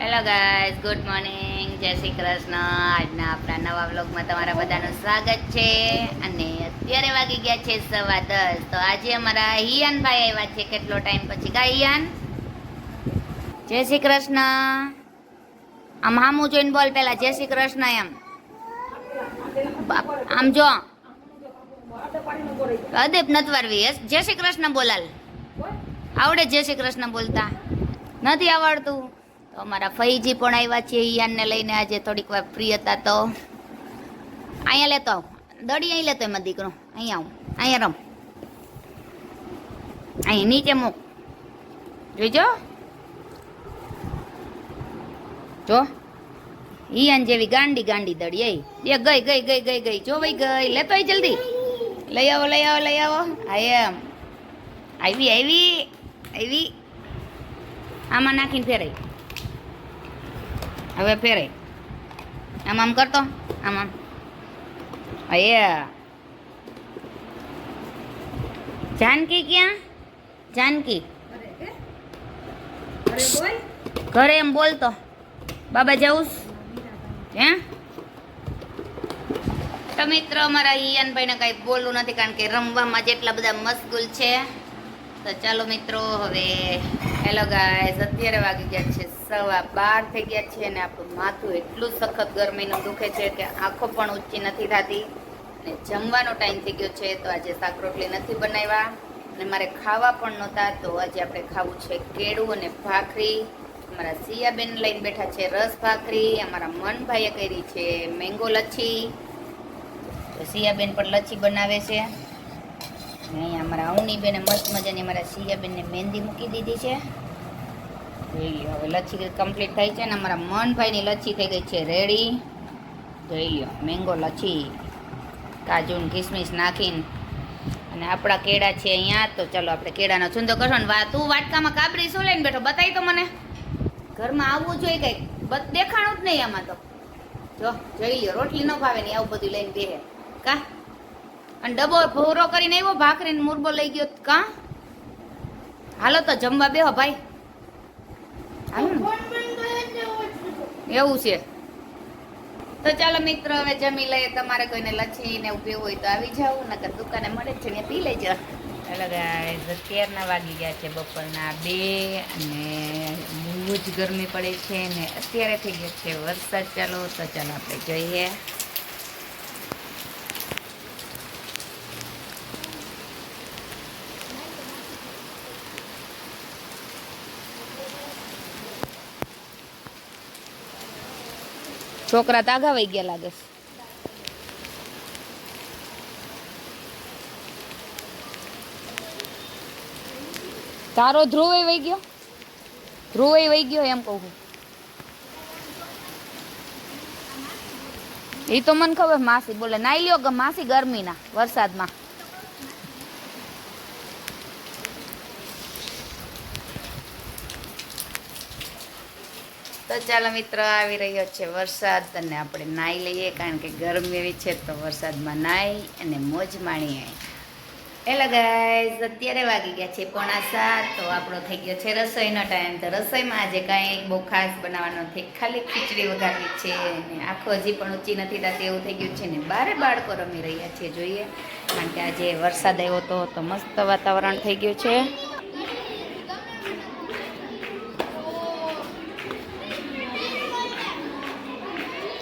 Hello guys good morning જય શ્રી કૃષ્ણ. આજના આપણા નવા વ્લોગમાં તમારા બધાનું સ્વાગત છે. અને અત્યારે વાગી ગયા છે સવા દસ. તો આજે અમારા હિયાનભાઈ આવ્યા છે. કેટલો ટાઈમ પછી? કા હિયાન? જય શ્રી કૃષ્ણ. આમ હામું જોઈને બોલ પહેલાં. જય શ્રી કૃષ્ણ એમ. આમ જો. અદેપ નતવારવી જય શ્રી કૃષ્ણ બોલાલ. આવડે જય શ્રી કૃષ્ણ બોલતા. નથી આવડતું. તો અમારા ફઈજી પણ આવ્યા છે ઈયાનને લઈને આજે થોડીક વાર ફ્રી હતા તો. અહીંયા લેતો આવ. દડી અહીં લેતો એમાં દીકરો. અહીંયા આવું. અહીંયા રમ. અહીં નીચે મૂક. જોઈજો. જો. ઈયાન જેવી ગાંડી ગાંડી દડી એ ગઈ ગઈ ગઈ ગઈ ગઈ. જો ભાઈ ગઈ. લેતો જલ્દી. લઈ આવો લઈ આવો લઈ આવો. હા એમ. આવી આવી આવી. આમાં નાખીને ફેરાય. હવે ફેરાય. આમ આમ કરતો, આમ આમ. એ. જાનકી ક્યાં? જાનકી. ઘરે એમ બોલતો, બાબા જવું હે? તો મિત્રો, અમારા હિયાનભાઈને કાંઈ બોલવું નથી કારણ કે રમવામાં જેટલા બધા મશગુલ છે. તો ચાલો મિત્રો, હવે હેલો ગાઈઝ અત્યારે વાગી ગયા છે સવા બાર થઈ ગયા છે અને આપણું માથું એટલું સખત ગરમીનું દુખે છે કે આંખો પણ ઊંચી નથી થતી. અને જમવાનો ટાઈમ થઈ ગયો છે, તો આજે શાક રોટલી નથી બનાવ્યા. અને મારે ખાવા પણ નહોતા, તો આજે આપણે ખાવું છે કેળું અને ભાખરી. અમારા સિયાબેન લઈને બેઠા છે રસ ભાખરી. અમારા મનભાઈએ કરી છે મેંગો લચ્છી. તો સિયાબેન પણ લચ્છી બનાવે છે. અહીંયા અમારા અવની બેને મસ્ત મજાની અમારા સિયાબેનને મહેંદી મૂકી દીધી છે. જોઈ લો હવે લચ્છી કમ્પ્લીટ થઈ છે ને અમારા મનભાઈની લચ્છી થઈ ગઈ છે રેડી. જોઈ લો મેંગો લચ્છી કાજુન કિસમિસ નાખીને. અને આપણા કેળા છે અહીંયા, તો ચાલો આપણે કેળાનો છૂંદો કરશો ને વા તું વાટકામાં કાબરી શું લઈને બેઠો? બતાવી તો મને. ઘરમાં આવવું જોઈએ કંઈક. દેખાણું જ નહીં આમાં તો. જો, જોઈ લો રોટલી ન ભાવે ને આવું બધું લઈને બેહે. કા? અને ડબો ભૂરો કરીને આવ્યો, ભાખરીને મુરબો લઈ ગયો. કા? હાલો તો જમવા બેહો ભાઈ. એવું છે. તો ચાલો મિત્ર, હવે જમી લઈએ. તમારે કોઈને લચ્છી ને એવું પીવું હોય તો આવી જાવ નકર દુકાને મળે છે ને પી લેજો. ચાલો ગાઈઝ અત્યારના વાગી ગયા છે બપોરના બે અને બહુ જ ગરમી પડે છે ને, અત્યારે થઈ ગયો છે વરસાદ ચાલો, તો ચાલો આપણે જોઈએ. છોકરા તાગા વહી ગયા લાગે તારો ધ્રુવ વહી ગયો? ધ્રુવ વહી ગયો એમ કહું એ તો મને ખબર માસી બોલે, નાઈ લ્યો કે માસી ગરમીના વરસાદમાં. તો ચાલો મિત્રો, આવી રહ્યો છે વરસાદ અને આપણે નાહી લઈએ, કારણ કે ગરમી એવી છે તો વરસાદમાં નાહી અને મોજ માણીએ. એટલે ગાઈઝ અત્યારે વાગી ગયા છે પોણા સાત, તો આપણો થઈ ગયો છે રસોઈનો ટાઈમ તો રસોઈમાં આજે કાંઈ બહુ ખાસ બનાવવાનો નથી. ખાલી ખીચડી વગાડવી છે અને આખો હજી પણ ઊંચી નથી થતી એવું થઈ ગયું છે ને બારે બાળકો રમી રહ્યા છે, જોઈએ. કારણ કે આજે વરસાદ આવ્યો હતો તો મસ્ત વાતાવરણ થઈ ગયું છે.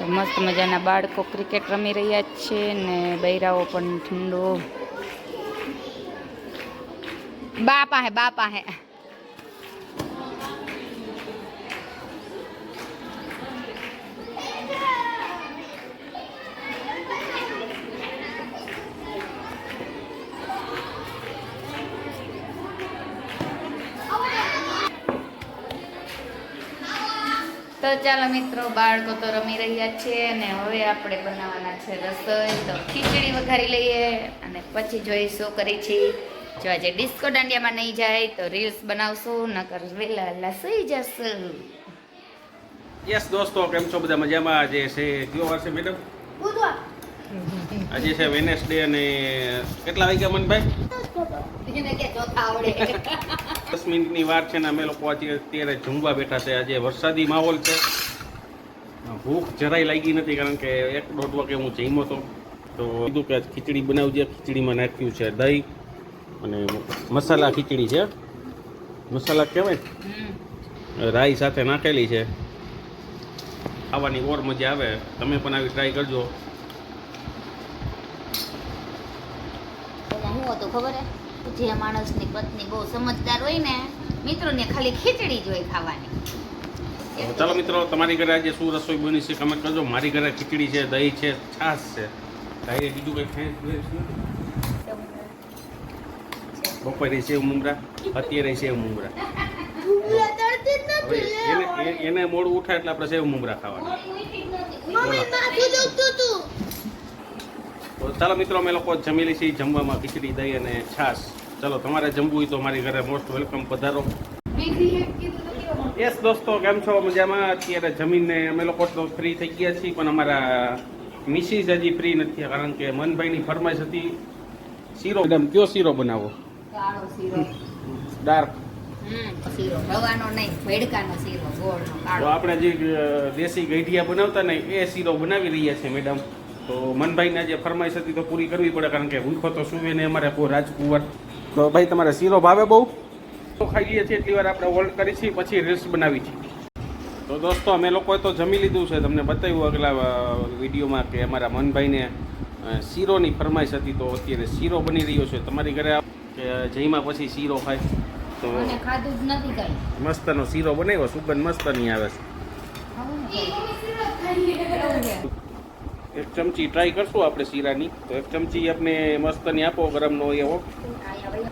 તો મસ્ત મજાના બાળકો ક્રિકેટ રમી રહ્યા છે ને બૈરાઓ પણ ઠંડો. બા પાસે બા પાસે તો ચાલો મિત્રો બાળકો તો રમી રહ્યા છે અને હવે આપણે બનાવવાના છે રસોઈ. તો ખીચડી વઘારી લઈએ અને પછી જોઈ શું કરી છે જો આજે ડિસ્કો દાંડિયામાં નહીં જાય તો રીલ્સ બનાવશું નકર વેલા વેલા સુઈ જશું. યસ દોસ્તો કેમ છો બધા? મજામાં? આજે છે કયો વાર છે મેડમ આજે છે વેનેસડે અને કેટલા વાગ્યા મનભાઈ? દસ મિનિટની વાર છે ને અમે લોકો આજે અત્યારે જમવા બેઠા છે. આજે વરસાદી માહોલ છે. ભૂખ જરાય લાગી નથી કારણ કે એક દોઢ વાગે હું જમ્યો હતો તો કીધું કે ખીચડી બનાવજે. ખીચડીમાં નાખ્યું છે દહીં અને મસાલા ખીચડી છે. મસાલા કહેવાય રાઈ સાથે નાખેલી છે. ખાવાની ઓર મજા આવે. તમે પણ આવી ટ્રાય કરજો એમાં શું હતું ખબર હે? જે માણસની પત્ની બહુ સમજદાર હોય ને મિત્રોને ખાલી ખીચડી જ હોય ખાવાની. ચાલો મિત્રો તમારી ઘરે આજે શું રસોઈ બની છે કમેન્ટ કરજો. મારી ઘરે ખીચડી છે દહીં છે છાશ છે. કાંઈ બીજું કંઈ ખાઈ બપોરે છે મુમરા અત્યારે છે મુમરા એને મોડું ઉઠાય એટલે આપણે સેવ મુમરા ખાવાના. તો ચાલો મિત્રો અમે લોકો જમી લઈશું જમવામાં ખીચડી દહીં અને છાશ. ચાલો તમારે જમવું હોય તો મારી ઘરે મોસ્ટ વેલકમ પધારો. યસ દોસ્તો કેમ છો? મજામાં? અત્યારે જમીને અમે લોકો તો ફ્રી થઈ ગયા છીએ પણ અમારા મિસિસ હજી ફ્રી નથી કારણ કે મનભાઈની ફરમાઈશ હતી શીરો મેડમ કયો શીરો બનાવો? ડાર્ક. આપણે જે દેશી ગઈઢિયા બનાવતા ને એ શીરો બનાવી રહ્યા છે મેડમ. તો મનભાઈને જે ફરમાઈશ હતી તો પૂરી કરવી પડે કારણ કે ભૂખો તો સુવે ને અમારે કોઈ રાજકુંવર. તો ભાઈ તમારે શીરો ભાવે બહુ? તો ખાઈ લઈએ છીએ એટલી વાર આપણે હોલ્ડ કરી છીએ પછી રીલ્સ બનાવી છીએ. તો દોસ્તો અમે લોકોએ તો જમી લીધું છે તમને બતાવ્યું અગલા વિડીયોમાં કે અમારા મનભાઈને શીરોની ફરમાઈશ હતી તો અત્યારે શીરો બની રહ્યો છે. તમારી ઘરે કે જઈમાં પછી શીરો ખાય. તો મને ખાધું જ નથી કઈ. મસ્તનો શીરો બનાવ્યો સુગંધ મસ્ત નહીં આવે છે. છે? એક ચમચી ટ્રાય કરશું આપણે શીરાની. તો એક ચમચી આપણે મસ્તની આપો ગરમનો એવો આયા ભાઈ.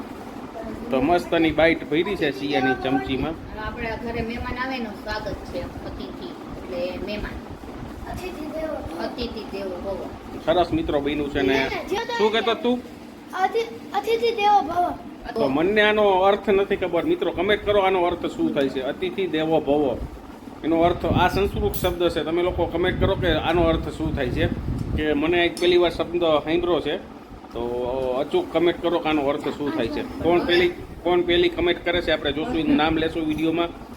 તો મસ્તની બાઈટ ભરી છે શિયાની ચમચીમાં. હવે આપણા ઘરે મહેમાન આવે નો સ્વાગત છે અતિથિ એટલે મહેમાન. અતિથિ દેવો. ભવો સરસ મિત્રો બન્યું છે ને. શું કહેતો તું? અતિથિ દેવો ભવ. તો મને આનો અર્થ નથી ખબર. મિત્રો કમેન્ટ કરો આનો અર્થ શું થાય છે? અતિથિ દેવો ભવો. એનો અર્થ આ સંસ્કૃત શબ્દ છે. તમે લોકો કમેન્ટ કરો કે આનો અર્થ શું થાય છે? કે મને એક પહેલી વાર શબ્દ સાંભળ્યો છે, તો અચૂક કમેન્ટ કરો કે આનો અર્થ શું થાય છે. કોણ પહેલી કોણ પહેલી કમેન્ટ કરે છે? આપણે જોશું. નામ લેશું વિડીયોમાં.